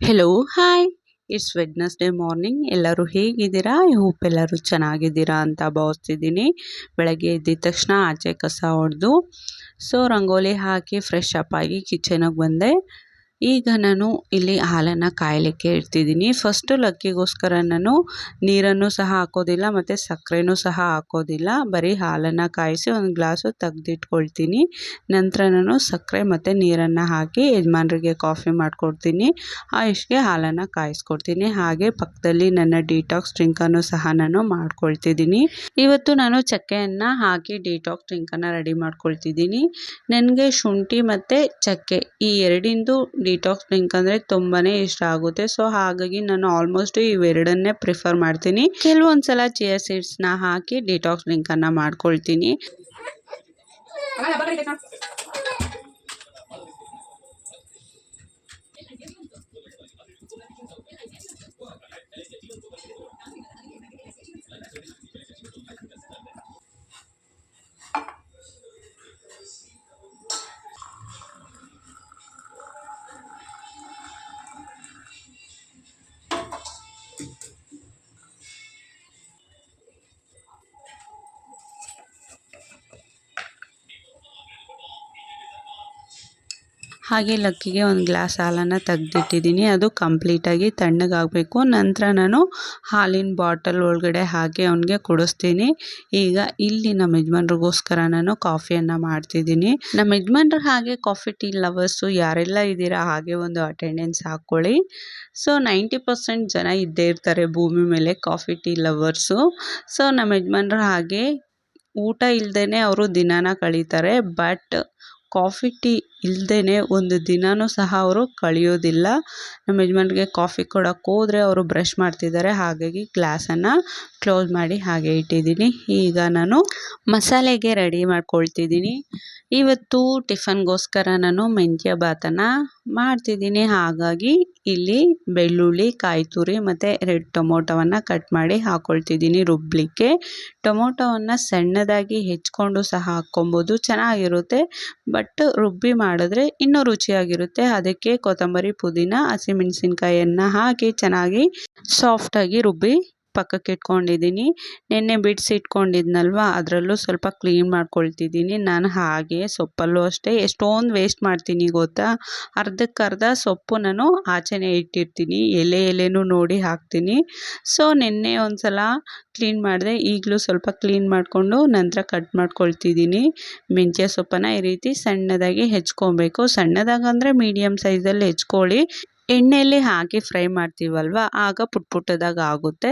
Hello hi it's Wednesday morning ಎಲ್ಲರೂ ಹೇಗಿದ್ದೀರಾ? I hope ಎಲ್ಲರೂ ಚೆನ್ನಾಗಿದ್ದೀರಾ ಅಂತ ಭಾವಿಸ್ತಿದ್ದೀನಿ. ಬೆಳಗ್ಗೆ ಎದ್ದಿದ ತಕ್ಷಣ ಆಚೆ ಕಸ ಹೊಡೆದು ಸೊ ರಂಗೋಲಿ ಹಾಕಿ ಫ್ರೆಶ್ ಅಪ್ ಆಗಿ ಕಿಚನಿಗೆ ಬಂದೆ. ಈಗ ನಾನು ಇಲ್ಲಿ ಹಾಲನ್ನು ಕಾಯಲಿಕ್ಕೆ ಇಡ್ತಿದ್ದೀನಿ. ಫಸ್ಟು ಲಕ್ಕಿಗೋಸ್ಕರ ನಾನು ನೀರನ್ನು ಸಹ ಹಾಕೋದಿಲ್ಲ, ಮತ್ತು ಸಕ್ಕರೆನೂ ಸಹ ಹಾಕೋದಿಲ್ಲ. ಬರೀ ಹಾಲನ್ನು ಕಾಯಿಸಿ ಒಂದು ಗ್ಲಾಸು ತೆಗ್ದಿಟ್ಕೊಳ್ತೀನಿ. ನಂತರ ನಾನು ಸಕ್ಕರೆ ಮತ್ತು ನೀರನ್ನು ಹಾಕಿ ಯಜಮಾನ್ರಿಗೆ ಕಾಫಿ ಮಾಡಿಕೊಡ್ತೀನಿ. ಇಷ್ಟಿಗೆ ಹಾಲನ್ನು ಕಾಯಿಸ್ಕೊಡ್ತೀನಿ. ಹಾಗೆ ಪಕ್ಕದಲ್ಲಿ ನನ್ನ ಡಿಟಾಕ್ಸ್ ಡ್ರಿಂಕನ್ನು ಸಹ ನಾನು ಮಾಡ್ಕೊಳ್ತಿದ್ದೀನಿ. ಇವತ್ತು ನಾನು ಚಕ್ಕೆಯನ್ನು ಹಾಕಿ ಡಿಟಾಕ್ಸ್ ಡ್ರಿಂಕನ್ನು ರೆಡಿ ಮಾಡ್ಕೊಳ್ತಿದ್ದೀನಿ. ನನಗೆ ಶುಂಠಿ ಮತ್ತು ಚಕ್ಕೆ ಈ ಎರಡಿಂದು ಡಿಟಾಕ್ಸ್ ಡ್ರಿಂಕ್ ಅಂದರೆ ತುಂಬಾನೇ ಇಷ್ಟ ಆಗುತ್ತೆ. ಸೊ ಹಾಗಾಗಿ ನಾನು ಆಲ್ಮೋಸ್ಟ್ ಇವೆರಡನ್ನೇ ಪ್ರಿಫರ್ ಮಾಡ್ತೀನಿ. ಕೆಲವೊಂದ್ಸಲ ಚಿಯರ್ ಸೀಡ್ಸ್ನ ಹಾಕಿ ಡಿಟಾಕ್ಸ್ ಡ್ರಿಂಕನ್ನು ಮಾಡ್ಕೊಳ್ತೀನಿ. ಹಾಗೆ ಲಕ್ಕಿಗೆ ಒಂದು ಗ್ಲಾಸ್ ಹಾಲನ್ನು ತೆಗ್ದಿಟ್ಟಿದ್ದೀನಿ. ಅದು ಕಂಪ್ಲೀಟಾಗಿ ತಣ್ಣಗಾಗಬೇಕು. ನಂತರ ನಾನು ಹಾಲಿನ ಬಾಟಲ್ ಒಳಗಡೆ ಹಾಕಿ ಅವನಿಗೆ ಕುಡಿಸ್ತೀನಿ. ಈಗ ಇಲ್ಲಿ ನಮ್ಮ ಯಜಮಾನ್ರಿಗೋಸ್ಕರ ನಾನು ಕಾಫಿಯನ್ನು ಮಾಡ್ತಿದ್ದೀನಿ. ನಮ್ಮ ಯಜಮಾನ್ರು ಹಾಗೆ ಕಾಫಿ, ಟೀ ಲವರ್ಸು ಯಾರೆಲ್ಲ ಇದ್ದೀರಾ ಹಾಗೆ ಒಂದು ಅಟೆಂಡೆನ್ಸ್ ಹಾಕ್ಕೊಳ್ಳಿ. ಸೊ, ನೈಂಟಿ ಪರ್ಸೆಂಟ್ ಜನ ಇದ್ದೇ ಇರ್ತಾರೆ ಭೂಮಿ ಮೇಲೆ ಕಾಫಿ, ಟೀ ಲವರ್ಸು. ಸೊ ನಮ್ಮ ಯಜಮಾನ್ರು ಹಾಗೆ ಊಟ ಇಲ್ಲದೇ ಅವರು ದಿನಾನ ಕಳೀತಾರೆ. ಬಟ್ ಕಾಫಿ, ಟೀ ಇಲ್ಲದೇ ಒಂದು ದಿನವೂ ಸಹ ಅವರು ಕಳೆಯೋದಿಲ್ಲ. ನಮ್ಮ ಯಜಮಾನ್ರಿಗೆ ಕಾಫಿ ಕೊಡೋಕ್ಕೆ ಹೋದ್ರೆ ಅವರು ಬ್ರಷ್ ಮಾಡ್ತಿದ್ದಾರೆ. ಹಾಗಾಗಿ ಗ್ಲಾಸನ್ನು ಕ್ಲೋಸ್ ಮಾಡಿ ಹಾಗೆ ಇಟ್ಟಿದ್ದೀನಿ. ಈಗ ನಾನು ಮಸಾಲೆಗೆ ರೆಡಿ ಮಾಡ್ಕೊಳ್ತಿದ್ದೀನಿ. ಇವತ್ತು ಟಿಫನ್ಗೋಸ್ಕರ ನಾನು ಮೆಂತ್ಯ ಭಾತನ್ನು ಮಾಡ್ತಿದ್ದೀನಿ. ಹಾಗಾಗಿ ಇಲ್ಲಿ ಬೆಳ್ಳುಳ್ಳಿ ಕಾಯಿ ತುರಿ ಮತ್ತು ರೆಡ್ ಟೊಮೊಟೊವನ್ನು ಕಟ್ ಮಾಡಿ ಹಾಕ್ಕೊಳ್ತಿದ್ದೀನಿ ರುಬ್ಬಲಿಕ್ಕೆ ಟೊಮೊಟೊವನ್ನು ಸಣ್ಣದಾಗಿ ಹೆಚ್ಕೊಂಡು ಸಹ ಹಾಕ್ಕೊಬೋದು. ಚೆನ್ನಾಗಿರುತ್ತೆ. ಬಟ್ ರುಬ್ಬಿ ಮಾಡಿದ್ರೆ ಇನ್ನೂ ರುಚಿಯಾಗಿರುತ್ತೆ. ಅದಕ್ಕೆ ಕೊತ್ತಂಬರಿ ಪುದೀನ ಹಸಿಮೆಣ್ಸಿನ್ಕಾಯನ್ನು ಹಾಕಿ ಚೆನ್ನಾಗಿ ಸಾಫ್ಟಾಗಿ ರುಬ್ಬಿ ಪಕ್ಕಕ್ಕೆ ಇಟ್ಕೊಂಡಿದ್ದೀನಿ. ನೆನ್ನೆ ಬಿಡಿಸಿಟ್ಕೊಂಡಿದ್ನಲ್ವ ಅದರಲ್ಲೂ ಸ್ವಲ್ಪ ಕ್ಲೀನ್ ಮಾಡ್ಕೊಳ್ತಿದ್ದೀನಿ. ನಾನು ಹಾಗೆ ಸೊಪ್ಪಲ್ಲೂ ಅಷ್ಟೇ. ಎಷ್ಟೊಂದು ವೇಸ್ಟ್ ಮಾಡ್ತೀನಿ ಗೊತ್ತಾ? ಅರ್ಧಕ್ಕರ್ಧ ಸೊಪ್ಪು ನಾನು ಆಚೆನೇ ಇಟ್ಟಿರ್ತೀನಿ. ಎಲೆ ಎಲೆನೂ ನೋಡಿ ಹಾಕ್ತೀನಿ. ಸೊ ನೆನ್ನೆ ಒಂದು ಸಲ ಕ್ಲೀನ್ ಮಾಡಿದೆ. ಈಗಲೂ ಸ್ವಲ್ಪ ಕ್ಲೀನ್ ಮಾಡಿಕೊಂಡು ನಂತರ ಕಟ್ ಮಾಡ್ಕೊಳ್ತಿದ್ದೀನಿ. ಮೆಂತ್ಯ ಸೊಪ್ಪನ್ನು ಈ ರೀತಿ ಸಣ್ಣದಾಗಿ ಹೆಚ್ಕೊಬೇಕು. ಸಣ್ಣದಾಗಂದರೆ ಮೀಡಿಯಮ್ ಸೈಜಲ್ಲಿ ಹೆಚ್ಕೊಳ್ಳಿ. ಎಣ್ಣೆಯಲ್ಲಿ ಹಾಕಿ ಫ್ರೈ ಮಾಡ್ತೀವಲ್ವ? ಆಗ ಪುಟ್ ಪುಟ್ಟದಾಗ ಆಗುತ್ತೆ.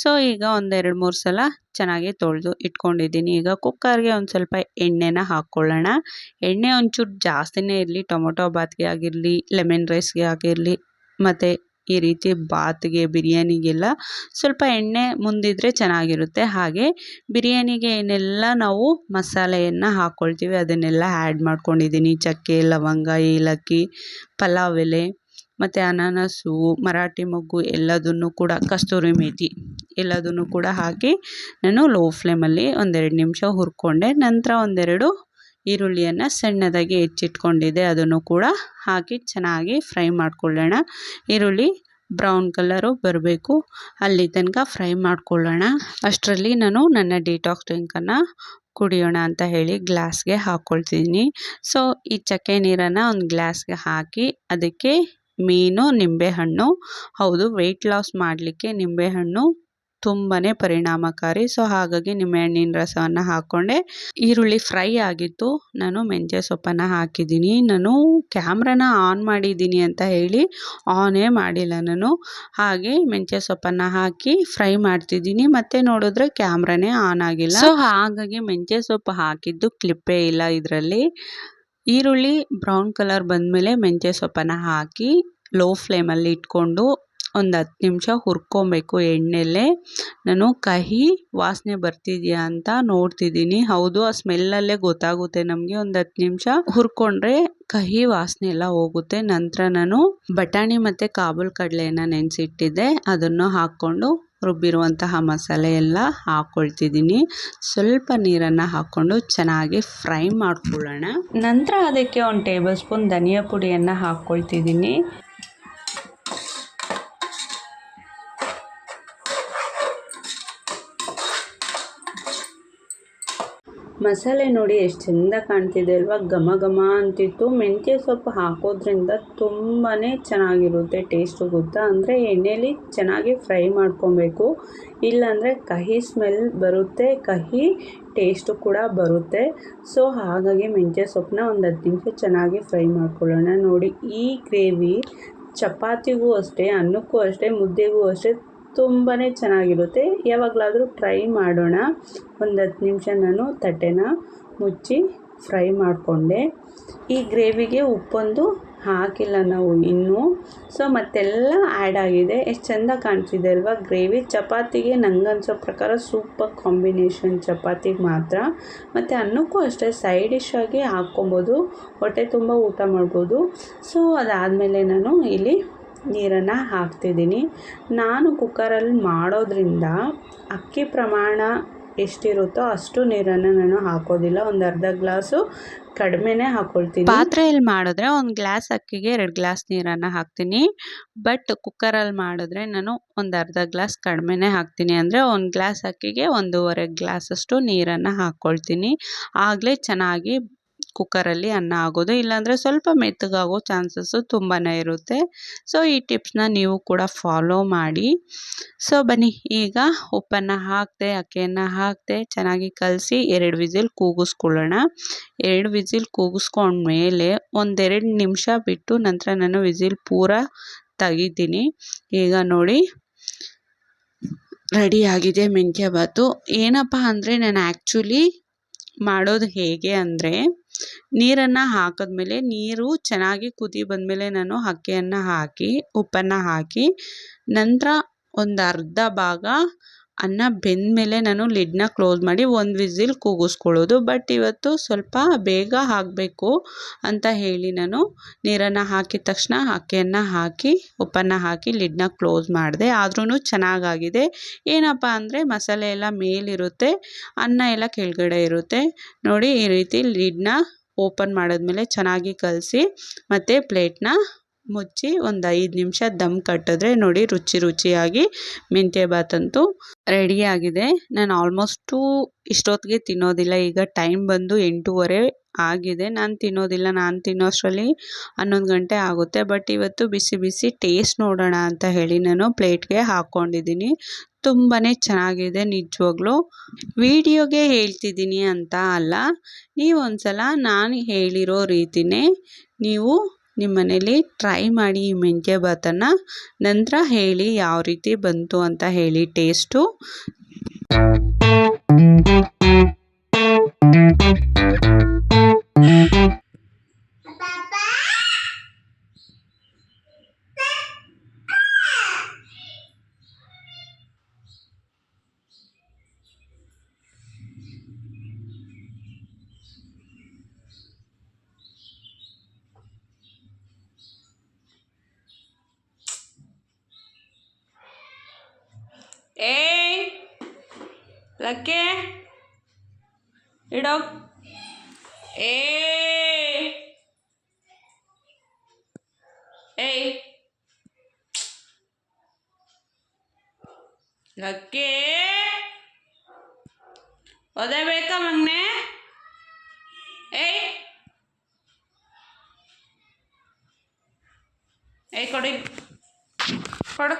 ಸೊ ಈಗ ಒಂದೆರಡು ಮೂರು ಸಲ ಚೆನ್ನಾಗಿ ತೊಳೆದು ಇಟ್ಕೊಂಡಿದ್ದೀನಿ. ಈಗ ಕುಕ್ಕರ್ಗೆ ಒಂದು ಸ್ವಲ್ಪ ಎಣ್ಣೆನ ಹಾಕ್ಕೊಳ್ಳೋಣ. ಎಣ್ಣೆ ಒಂಚೂರು ಜಾಸ್ತಿನೇ ಇರಲಿ. ಟೊಮೊಟೊ ಬಾತ್ಗೆ ಆಗಿರಲಿ, ಲೆಮನ್ ರೈಸ್ಗೆ ಆಗಿರಲಿ, ಮತ್ತು ಈ ರೀತಿ ಬಾತ್ಗೆ, ಬಿರಿಯಾನಿಗೆಲ್ಲ ಸ್ವಲ್ಪ ಎಣ್ಣೆ ಮುಂದಿದ್ರೆ ಚೆನ್ನಾಗಿರುತ್ತೆ. ಹಾಗೆ ಬಿರಿಯಾನಿಗೆ ಏನೆಲ್ಲ ನಾವು ಮಸಾಲೆಯನ್ನು ಹಾಕ್ಕೊಳ್ತೀವಿ ಅದನ್ನೆಲ್ಲ ಆ್ಯಡ್ ಮಾಡ್ಕೊಂಡಿದ್ದೀನಿ. ಚಕ್ಕೆ, ಲವಂಗ, ಏಲಕ್ಕಿ, ಪಲಾವ್ ಎಲೆ. ಮತ್ತು ಅನಾನಸು, ಮರಾಠಿ ಮೊಗ್ಗು ಎಲ್ಲದನ್ನು ಕೂಡ ಕಸ್ತೂರಿ ಮೇಥಿ ಎಲ್ಲದನ್ನು ಕೂಡ ಹಾಕಿ ನಾನು ಲೋ ಫ್ಲೇಮಲ್ಲಿ ಒಂದೆರಡು ನಿಮಿಷ ಹುರ್ಕೊಂಡೆ. ನಂತರ ಒಂದೆರಡು ಈರುಳ್ಳಿಯನ್ನು ಸಣ್ಣದಾಗಿ ಹೆಚ್ಚಿಟ್ಕೊಂಡಿದ್ದೆ. ಅದನ್ನು ಕೂಡ ಹಾಕಿ ಚೆನ್ನಾಗಿ ಫ್ರೈ ಮಾಡಿಕೊಳ್ಳೋಣ. ಈರುಳ್ಳಿ ಬ್ರೌನ್ ಕಲರು ಬರಬೇಕು. ಅಲ್ಲಿ ತನಕ ಫ್ರೈ ಮಾಡಿಕೊಳ್ಳೋಣ. ಅಷ್ಟರಲ್ಲಿ ನಾನು ನನ್ನ ಡಿಟಾಕ್ಸ್ ಡ್ರಿಂಕನ್ನು ಕುಡಿಯೋಣ ಅಂತ ಹೇಳಿ ಗ್ಲಾಸ್ಗೆ ಹಾಕ್ಕೊಳ್ತಿದ್ದೀನಿ ಸೊ ಈ ಚಕ್ಕೆ ನೀರನ್ನು ಒಂದು ಗ್ಲಾಸ್ಗೆ ಹಾಕಿ ಅದಕ್ಕೆ ಮೀನು, ನಿಂಬೆಹಣ್ಣು. ಹೌದು ವೆಯ್ಟ್ ಲಾಸ್ ಮಾಡಲಿಕ್ಕೆ ನಿಂಬೆಹಣ್ಣು ತುಂಬಾ ಪರಿಣಾಮಕಾರಿ. ಸೊ ಹಾಗಾಗಿ ನಿಂಬೆಹಣ್ಣಿನ ರಸವನ್ನು ಹಾಕ್ಕೊಂಡೆ ಈರುಳ್ಳಿ ಫ್ರೈ ಆಗಿತ್ತು. ನಾನು ಮೆಂತ್ಯ ಸೊಪ್ಪನ್ನು ಹಾಕಿದ್ದೀನಿ. ನಾನು ಕ್ಯಾಮ್ರಾನ ಆನ್ ಮಾಡಿದ್ದೀನಿ ಅಂತ ಹೇಳಿ ಆನೇ ಮಾಡಿಲ್ಲ ನಾನು. ಹಾಗೆ ಮೆಂತ್ಯ ಸೊಪ್ಪನ್ನು ಹಾಕಿ ಫ್ರೈ ಮಾಡ್ತಿದ್ದೀನಿ. ಮತ್ತೆ ನೋಡಿದ್ರೆ ಕ್ಯಾಮ್ರಾನೇ ಆನ್ ಆಗಿಲ್ಲ. ಸೊ ಹಾಗಾಗಿ ಮೆಂತ್ಯ ಸೊಪ್ಪು ಹಾಕಿದ್ದು ಕ್ಲಿಪ್ಪೇ ಇಲ್ಲ ಇದರಲ್ಲಿ. ಈರುಳ್ಳಿ ಬ್ರೌನ್ ಕಲರ್ ಬಂದಮೇಲೆ ಮೆಂತ್ಯ ಸೊಪ್ಪನ್ನು ಹಾಕಿ ಲೋ ಫ್ಲೇಮಲ್ಲಿ ಇಟ್ಕೊಂಡು ಒಂದು ಹತ್ತು ನಿಮಿಷ ಹುರ್ಕೊಬೇಕು ಎಣ್ಣೆಲೆ. ನಾನು ಕಹಿ ವಾಸನೆ ಬರ್ತಿದೆಯಾ ಅಂತ ನೋಡ್ತಿದ್ದೀನಿ. ಹೌದು, ಆ ಸ್ಮೆಲ್ಲಲ್ಲೇ ಗೊತ್ತಾಗುತ್ತೆ ನಮಗೆ. ಒಂದು ಹತ್ತು ನಿಮಿಷ ಹುರ್ಕೊಂಡ್ರೆ ಕಹಿ ವಾಸನೆ ಎಲ್ಲ ಹೋಗುತ್ತೆ. ನಂತರ ನಾನು ಬಟಾಣಿ ಮತ್ತು ಕಾಬೂಲ್ ಕಡಲೆಯನ್ನು ನೆನೆಸಿಟ್ಟಿದ್ದೆ. ಅದನ್ನು ಹಾಕ್ಕೊಂಡು ರುಬ್ಬಿರುವಂತಹ ಮಸಾಲೆ ಎಲ್ಲ ಹಾಕ್ಕೊಳ್ತಿದ್ದೀನಿ ಸ್ವಲ್ಪ ನೀರನ್ನು ಹಾಕ್ಕೊಂಡು ಚೆನ್ನಾಗಿ ಫ್ರೈ ಮಾಡ್ಕೊಳ್ಳೋಣ. ನಂತರ ಅದಕ್ಕೆ ಒಂದು ಟೇಬಲ್ ಸ್ಪೂನ್ ಧನಿಯಾ ಪುಡಿಯನ್ನು ಹಾಕ್ಕೊಳ್ತಿದ್ದೀನಿ ಮಸಾಲೆ ನೋಡಿ ಎಷ್ಟು ಚೆಂದ ಕಾಣ್ತಿದೆ ಅಲ್ವಾ? ಘಮ ಘಮ ಅಂತಿತ್ತು. ಮೆಂತ್ಯ ಸೊಪ್ಪು ಹಾಕೋದ್ರಿಂದ ತುಂಬಾ ಚೆನ್ನಾಗಿರುತ್ತೆ ಟೇಸ್ಟು ಗೊತ್ತಾ? ಅಂದರೆ ಎಣ್ಣೆಯಲ್ಲಿ ಚೆನ್ನಾಗಿ ಫ್ರೈ ಮಾಡ್ಕೊಬೇಕು. ಇಲ್ಲಾಂದರೆ ಕಹಿ ಸ್ಮೆಲ್ ಬರುತ್ತೆ, ಕಹಿ ಟೇಸ್ಟು ಕೂಡ ಬರುತ್ತೆ. ಸೊ ಹಾಗಾಗಿ ಮೆಂತ್ಯ ಸೊಪ್ಪನ್ನ ಒಂದು ಹತ್ತು ನಿಮಿಷ ಚೆನ್ನಾಗಿ ಫ್ರೈ ಮಾಡ್ಕೊಳ್ಳೋಣ. ನೋಡಿ, ಈ ಗ್ರೇವಿ ಚಪಾತಿಗೂ ಅಷ್ಟೇ, ಅನ್ನಕ್ಕೂ ಅಷ್ಟೇ, ಮುದ್ದೆಗೂ ಅಷ್ಟೇ ತುಂಬಾ ಚೆನ್ನಾಗಿರುತ್ತೆ. ಯಾವಾಗಲಾದರೂ ಟ್ರೈ ಮಾಡೋಣ. ಒಂದು ಹತ್ತು ನಿಮಿಷ ನಾನು ತಟ್ಟೆನ ಮುಚ್ಚಿ ಫ್ರೈ ಮಾಡಿಕೊಂಡೆ. ಈ ಗ್ರೇವಿಗೆ ಉಪ್ಪೊಂದು ಹಾಕಿಲ್ಲ ನಾವು ಇನ್ನೂ. ಸೊ ಮತ್ತೆಲ್ಲ ಆ್ಯಡ್ ಆಗಿದೆ. ಎಷ್ಟು ಚೆಂದ ಕಾಣ್ತಿದೆ ಅಲ್ವಾ ಗ್ರೇವಿ. ಚಪಾತಿಗೆ ನಂಗನ್ಸೋ ಪ್ರಕಾರ ಸೂಪರ್ ಕಾಂಬಿನೇಷನ್ ಚಪಾತಿಗೆ ಮಾತ್ರ. ಮತ್ತು ಅನ್ನಕ್ಕೂ ಅಷ್ಟೇ ಸೈಡ್ ಡಿಶ್ ಆಗಿ ಹಾಕ್ಕೊಬೋದು. ಹೊಟ್ಟೆ ತುಂಬ ಊಟ ಮಾಡ್ಬೋದು. ಸೊ ಅದಾದಮೇಲೆ ನಾನು ಇಲ್ಲಿ ನೀರನ್ನು ಹಾಕ್ತಿದ್ದೀನಿ. ನಾನು ಕುಕ್ಕರಲ್ಲಿ ಮಾಡೋದ್ರಿಂದ ಅಕ್ಕಿ ಪ್ರಮಾಣ ಎಷ್ಟಿರುತ್ತೋ ಅಷ್ಟು ನೀರನ್ನು ನಾನು ಹಾಕೋದಿಲ್ಲ. ಒಂದು ಅರ್ಧ ಗ್ಲಾಸು ಕಡಿಮೆನೇ ಹಾಕೊಳ್ತೀನಿ. ಪಾತ್ರೆಯಲ್ಲಿ ಮಾಡಿದ್ರೆ ಒಂದು ಗ್ಲಾಸ್ ಅಕ್ಕಿಗೆ ಎರಡು ಗ್ಲಾಸ್ ನೀರನ್ನು ಹಾಕ್ತೀನಿ. ಬಟ್ ಕುಕ್ಕರಲ್ಲಿ ಮಾಡಿದ್ರೆ ನಾನು ಒಂದು ಅರ್ಧ ಗ್ಲಾಸ್ ಕಡಿಮೆನೇ ಹಾಕ್ತೀನಿ. ಅಂದರೆ ಒಂದು ಗ್ಲಾಸ್ ಅಕ್ಕಿಗೆ ಒಂದೂವರೆ ಗ್ಲಾಸಷ್ಟು ನೀರನ್ನು ಹಾಕ್ಕೊಳ್ತೀನಿ ಆಗಲೇ ಚೆನ್ನಾಗಿ ಕುಕ್ಕರಲ್ಲಿ ಅನ್ನ ಆಗೋದು, ಇಲ್ಲಾಂದರೆ ಸ್ವಲ್ಪ ಮೆತ್ತಗಾಗೋ ಚಾನ್ಸಸ್ಸು ತುಂಬಾ ಇರುತ್ತೆ. ಸೊ, ಈ ಟಿಪ್ಸ್ನ ನೀವು ಕೂಡ ಫಾಲೋ ಮಾಡಿ. ಸೊ, ಬನ್ನಿ, ಈಗ ಉಪ್ಪನ್ನು ಹಾಕಿದೆ, ಅಕ್ಕಿಯನ್ನು ಹಾಕಿದೆ ಚೆನ್ನಾಗಿ ಕಲಸಿ ಎರಡು ವಿಸಿಲ್ ಕೂಗಿಸ್ಕೊಳ್ಳೋಣ. ಎರಡು ವಿಸಿಲ್ ಕೂಗಿಸ್ಕೊಂಡ್ಮೇಲೆ ಒಂದೆರಡು ನಿಮಿಷ ಬಿಟ್ಟು ನಂತರ ನಾನು ವಿಸಿಲ್ ಪೂರ ತೆಗಿತೀನಿ ಈಗ ನೋಡಿ, ರೆಡಿ ಆಗಿದೆ ಮೆಂತ್ಯ ಬಾತು ಏನಪ್ಪ ಅಂದರೆ, ನಾನು ಆ್ಯಕ್ಚುಲಿ ಮಾಡೋದು ಹೇಗೆ ಅಂದರೆ, ನೀರನ್ನು ಹಾಕಿದ್ಮೇಲೆ ನೀರು ಚೆನ್ನಾಗಿ ಕುದಿ ಬಂದಮೇಲೆ ನಾನು ಅಕ್ಕಿಯನ್ನು ಹಾಕಿ, ಉಪ್ಪನ್ನು ಹಾಕಿ, ನಂತರ ಒಂದು ಅರ್ಧ ಭಾಗ ಅನ್ನ ಬೆಂದ ಮೇಲೆ ನಾನು ಲಿಡ್ನ ಕ್ಲೋಸ್ ಮಾಡಿ ಒಂದು ವಿಸಿಲ್ ಕೂಗಿಸ್ಕೊಳ್ಳೋದು. ಬಟ್ ಇವತ್ತು ಸ್ವಲ್ಪ ಬೇಗ ಹಾಕಬೇಕು ಅಂತ ಹೇಳಿ ನಾನು ನೀರನ್ನು ಹಾಕಿದ ತಕ್ಷಣ ಅಕ್ಕಿಯನ್ನು ಹಾಕಿ, ಉಪ್ಪನ್ನು ಹಾಕಿ ಲಿಡ್ನ ಕ್ಲೋಸ್ ಮಾಡಿದೆ. ಆದ್ರೂ ಚೆನ್ನಾಗಾಗಿದೆ. ಏನಪ್ಪ ಅಂದರೆ ಮಸಾಲೆ ಎಲ್ಲ ಮೇಲಿರುತ್ತೆ, ಅನ್ನ ಎಲ್ಲ ಕೆಳಗಡೆ ಇರುತ್ತೆ. ನೋಡಿ ಈ ರೀತಿ ಲಿಡ್ನ ಓಪನ್ ಮಾಡಿದ್ಮೇಲೆ ಚೆನ್ನಾಗಿ ಕಲಸಿ ಮತ್ತು ಪ್ಲೇಟ್ನ ಮುಚ್ಚಿ ಒಂದು ಐದು ನಿಮಿಷ ದಮ್ ಕಟ್ಟಿದ್ರೆ ನೋಡಿ ರುಚಿ ರುಚಿಯಾಗಿ ಮೆಂತ್ಯ ಬಾತಂತೂ ರೆಡಿಯಾಗಿದೆ ನಾನು ಆಲ್ಮೋಸ್ಟು ಇಷ್ಟೊತ್ತಿಗೆ ತಿನ್ನೋದಿಲ್ಲ. ಈಗ ಟೈಮ್ ಬಂದು ಎಂಟೂವರೆ ಆಗಿದೆ. ನಾನು ತಿನ್ನೋದಿಲ್ಲ. ನಾನು ತಿನ್ನೋ ಅಷ್ಟರಲ್ಲಿ ಹನ್ನೊಂದು ಗಂಟೆ ಆಗುತ್ತೆ. ಬಟ್ ಇವತ್ತು ಬಿಸಿ ಬಿಸಿ ಟೇಸ್ಟ್ ನೋಡೋಣ ಅಂತ ಹೇಳಿ ನಾನು ಪ್ಲೇಟ್ಗೆ ಹಾಕ್ಕೊಂಡಿದ್ದೀನಿ ತುಂಬಾ ಚೆನ್ನಾಗಿದೆ ನಿಜವಾಗ್ಲೂ. ವಿಡಿಯೋಗೆ ಹೇಳ್ತಿದ್ದೀನಿ ಅಂತ ಅಲ್ಲ. ನೀವು ಒಂದ್ಸಲ ನಾನು ಹೇಳಿರೋ ರೀತಿಯೇ ನೀವು ನಿಮ್ಮ ಮನೇಲಿ ಟ್ರೈ ಮಾಡಿ ಈ ಮೆಂತ್ಯ ಬಾತನ್ನು ನಂತರ ಹೇಳಿ ಯಾವ ರೀತಿ ಬಂತು ಅಂತ ಹೇಳಿ ಟೇಸ್ಟು ಲಕ್ಕೆ ಇಡೋ ಏ ಏಯ್ ಲಕ್ಕೆ ಓದಬೇಕಾ ಮಗ್ನೆ ಏಯ್ ಏಯ್ ಕೊಡಿ ಕೊಡು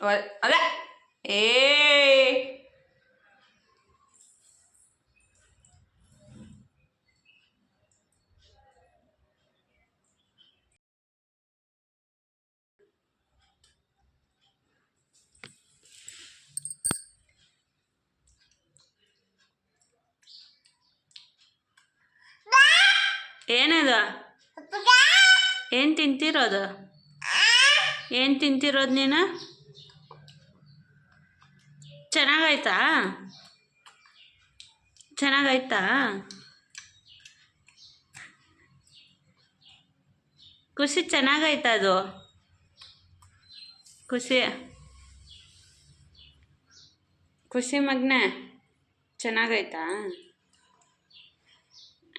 ಅದ ಏ ಏನದ? ಏನು ತಿಂತಿರೋದು? ಏನು ತಿಂತಿರೋದು ನೀನು? ಚೆನ್ನಾಗಾಯ್ತಾ? ಚೆನ್ನಾಗಾಯ್ತಾ? ಖುಷಿ ಚೆನ್ನಾಗಾಯ್ತಾ ಅದು? ಖುಷಿ. ಖುಷಿ ಮಗ್ನ, ಚೆನ್ನಾಗಾಯ್ತಾ?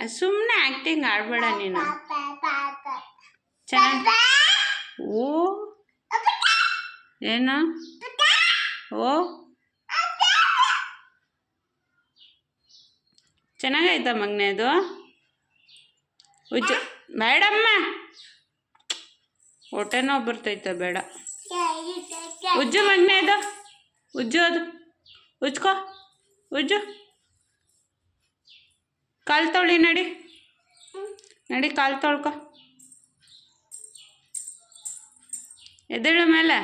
ಸುಮ್ಮನೆ ಆ್ಯಕ್ಟಿಂಗ್ ಆಡಬೇಡ ನೀನು. ಚೆನ್ನಾಗಿ ಓ? ಏನು? ಓ? ಚೆನ್ನಾಗೈತಾ ಮಗ್ನೆ ಅದು? ಉಜ್ಜು ಬೇಡಮ್ಮ. ಹೊಟ್ಟೆ ನೋವು ಬರ್ತೈತೆ, ಬೇಡ. ಉಜ್ಜು ಮಗ್ನೆ ಅದು. ಉಜ್ಜು ಅದು. ಉಜ್ಕೋ. ಉಜ್ಜು. ಕಾಲು ತೊಳಿ, ನಡಿ. ನಡಿ, ಕಾಲು ತೊಳ್ಕೊ. ಎದ್ದೇಳು ಮೇಲೆ.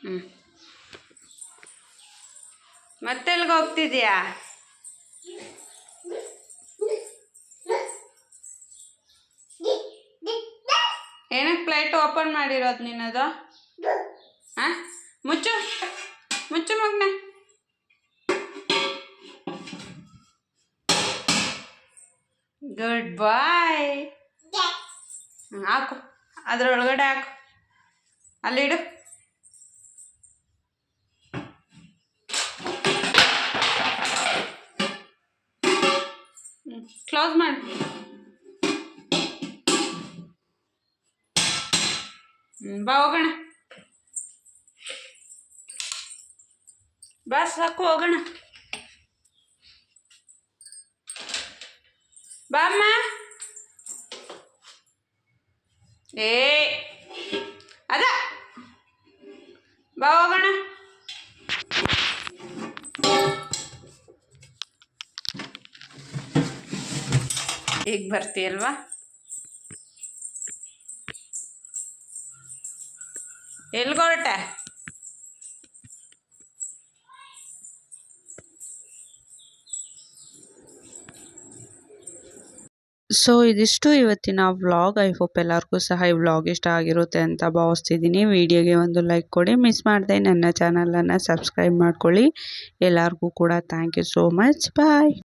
ಹ್ಞೂ ಮತ್ತೆಲ್ಗೆ ಹೋಗ್ತಿದ್ಯಾ? ಏನಕ್ಕೆ ಪ್ಲೇಟ್ ಓಪನ್ ಮಾಡಿರೋದು ನಿನ್ನದು? ಹಾಂ ಮುಚ್ಚು. ಮುಚ್ಚು ಮಗ್ನೆ. ಗುಡ್ ಬಾಯ್ ಹಾಕು. ಅದ್ರೊಳಗಡೆ ಹಾಕು. ಅಲ್ಲಿಡು. ಕ್ಲೋಸ್ ಮಾಡಿ. ಬಾ ಹೋಗೋಣ. ಬಾ ಸಾಕು ಹೋಗೋಣ. ಬಾ ಅಮ್ಮ ಏ ಈಗ ಬರ್ತೀಯಲ್ವಾ ಎಲ್ಗೊರಟೆ ಸೊ ಇದಿಷ್ಟು ಇವತ್ತಿನ ವ್ಲಾಗ್. ಐ ಹೋಪ್ ಎಲ್ಲರಿಗೂ ಸಹ ಈ ವ್ಲಾಗ್ ಇಷ್ಟ ಆಗಿರುತ್ತೆ ಅಂತ ಭಾವಿಸ್ತಿದ್ದೀನಿ. ವಿಡಿಯೋಗೆ ಒಂದು ಲೈಕ್ ಕೊಡಿ. ಮಿಸ್ ಮಾಡಿದೆ ನನ್ನ ಚಾನಲನ್ನು ಸಬ್ಸ್ಕ್ರೈಬ್ ಮಾಡ್ಕೊಳ್ಳಿ. ಎಲ್ಲರಿಗೂ ಕೂಡ thank you so much bye